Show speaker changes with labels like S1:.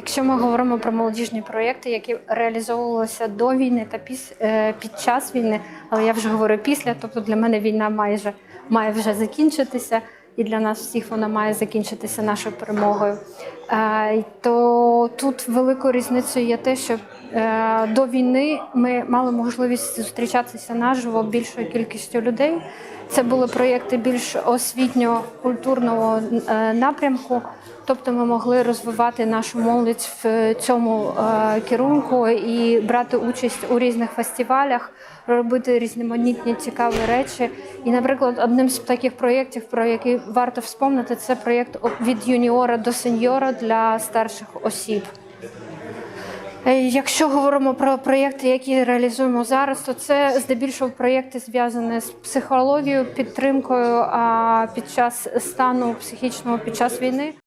S1: Якщо ми говоримо про молодіжні проєкти, які реалізовувалися до війни та е, під час війни, але я вже говорю після, тобто для мене війна майже має вже закінчитися, і для нас всіх вона має закінчитися нашою перемогою. Е, то тут великою різницею є те, що до війни ми мали можливість зустрічатися наживо більшою кількістю людей. Це були проєкти більш освітньо-культурного е, напрямку. Тобто ми могли розвивати нашу молодь в цьому е, керунку і брати участь у різних фестивалях, робити різноманітні цікаві речі. І, наприклад, одним з таких проєктів, про який варто вспомнити, це проєкт від юніора до сеньора для старших осіб. Е, Якщо говоримо про проєкти, які реалізуємо зараз, то це здебільшого проєкти зв'язані з психологією, підтримкою під час стану психічного під час війни.